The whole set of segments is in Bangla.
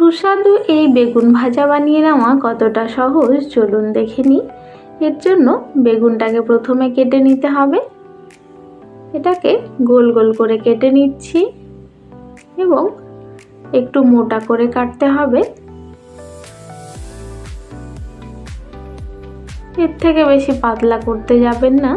সুস্বাদু এই বেগুন ভাজা বানিয়ে নেওয়া কতটা সহজ চলুন দেখে নিই। এর জন্য বেগুনটাকে প্রথমে কেটে নিতে হবে। এটাকে গোল গোল করে কেটে নিচ্ছি এবং একটু মোটা করে কাটতে হবে। এর থেকে বেশি পাতলা করতে যাবেন না।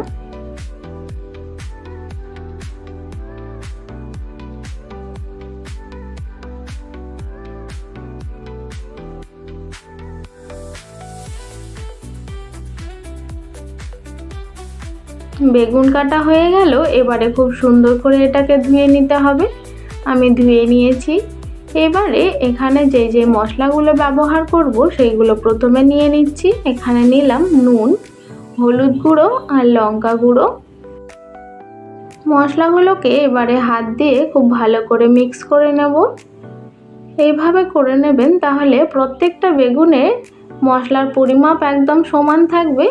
বেগুন কাটা হয়ে গেল, এবারে খুব সুন্দর করে এটাকে ধুয়ে নিতে হবে। আমি ধুয়ে নিয়েছি। এবারে এখানে যে যে মশলাগুলো ব্যবহার করব, সেইগুলো প্রথমে নিয়ে নিচ্ছি। এখানে নিলাম নুন, হলুদ গুঁড়ো আর লঙ্কা গুঁড়ো। মশলাগুলোকে এবারে হাত দিয়ে খুব ভালো করে মিক্স করে নেব। এইভাবে করে নেবেন, তাহলে প্রত্যেকটা বেগুনে মশলার পরিমাপ একদম সমান থাকবে।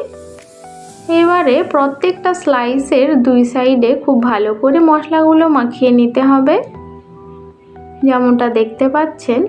এবারে প্রত্যেকটা স্লাইসের দুই সাইডে খুব ভালো করে মশলাগুলো মাখিয়ে নিতে হবে। যেমনটা দেখতে পাচ্ছেন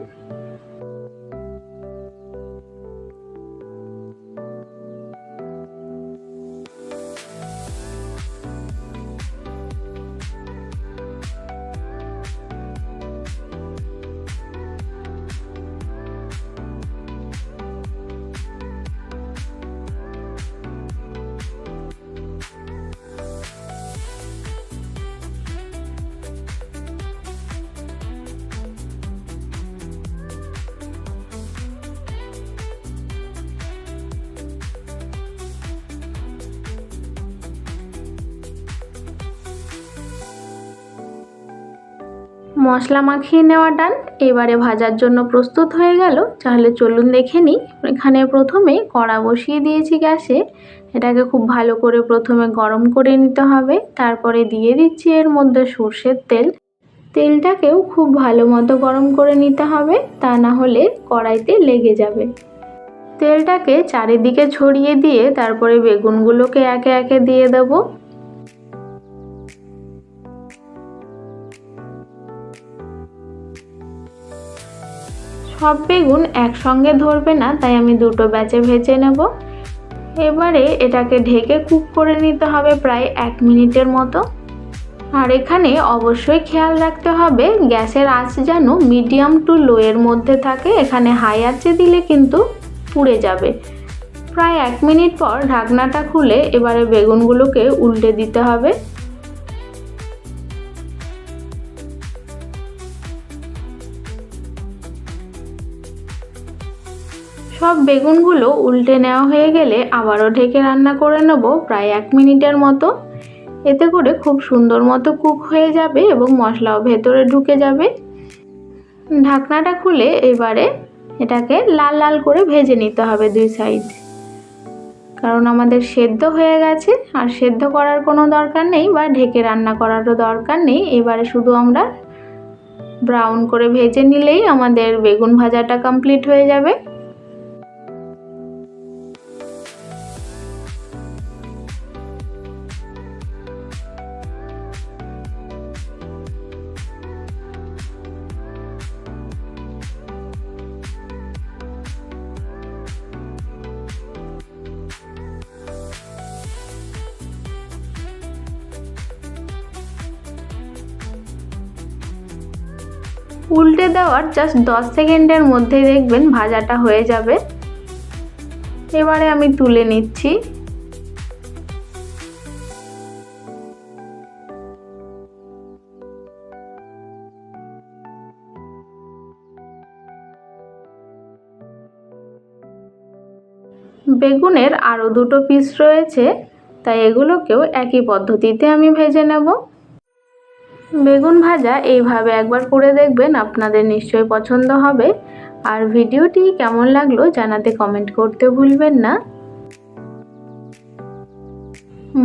মশলা মাখিয়ে নেওয়া ডাল এবারে ভাজার জন্য প্রস্তুত হয়ে গেল। তাহলে চলুন দেখে নিই। এখানে প্রথমে কড়া বসিয়ে দিয়েছি গ্যাসে। এটাকে খুব ভালো করে প্রথমে গরম করে নিতে হবে। তারপরে দিয়ে দিচ্ছি এর মধ্যে সর্ষের তেল। তেলটাকেও খুব ভালো মতো গরম করে নিতে হবে। তা না হলে কড়াইতে লেগে যাবে। তেলটাকে চারিদিকে ছড়িয়ে দিয়ে তারপরে বেগুনগুলোকে একে একে দিয়ে দেবো। সব বেগুন একসঙ্গে ধরবে না, তাই আমি দুটো ব্যাচে ভেজে নেব। এবারে এটাকে ঢেকে কুক করে নিতে হবে প্রায় এক মিনিটের মতো। আর এখানে অবশ্যই খেয়াল রাখতে হবে, গ্যাসের আঁচ যেন মিডিয়াম টু লো এর মধ্যে থাকে, এখানে হাই আঁচে দিলে কিন্তু পুড়ে যাবে। প্রায় এক মিনিট পর ঢাকনাটা খুলে এবারে বেগুনগুলোকে উল্টে দিতে হবে। সব বেগুনগুলো উল্টে নেওয়া হয়ে গেলে আবারও ঢেকে রান্না করে নেব প্রায় এক মিনিটের মতো। এতে করে খুব সুন্দর মতো কুক হয়ে যাবে এবং মশলাও ভেতরে ঢুকে যাবে। ঢাকনাটা খুলে এবারে এটাকে লাল লাল করে ভেজে নিতে হবে দুই সাইড। কারণ আমাদের সেদ্ধ হয়ে গেছে, আর সেদ্ধ করার কোনো দরকার নেই বা ঢেকে রান্না করারও দরকার নেই। এবারে শুধু আমরা ব্রাউন করে ভেজে নিলেই আমাদের বেগুন ভাজাটা কমপ্লিট হয়ে যাবে। উল্টে দেওয়ার জাস্ট দশ সেকেন্ডের মধ্যে দেখবেন ভাজাটা হয়ে যাবে। এবারে আমি তুলে নিচ্ছি। বেগুনের আরও দুটো পিস রয়েছে, তাই এগুলোকেও একই পদ্ধতিতে আমি ভেজে নেব। বেগুন ভাজা এইভাবে একবার করে দেখবেন, আপনাদের নিশ্চয়ই পছন্দ হবে। আর ভিডিওটি কেমন লাগল জানাতে কমেন্ট করতে ভুলবেন না।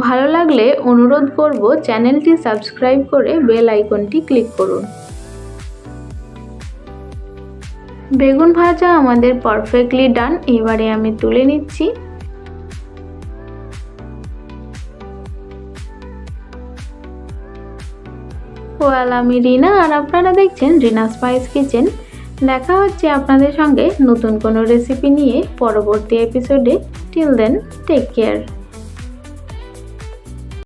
ভালো লাগলে অনুরোধ করব চ্যানেলটি সাবস্ক্রাইব করে বেল আইকনটি ক্লিক করুন। বেগুন ভাজা আমাদের পারফেক্টলি ডান, এবারে আমি তুলে নিচ্ছি। ওয়াল আমি রিনা, আর আপনারা দেখছেন রিনা স্পাইস কিচেন। দেখা হচ্ছে আপনাদের সঙ্গে নতুন কোনো রেসিপি নিয়ে পরবর্তী এপিসোডে টিল দেন টেক কেয়ার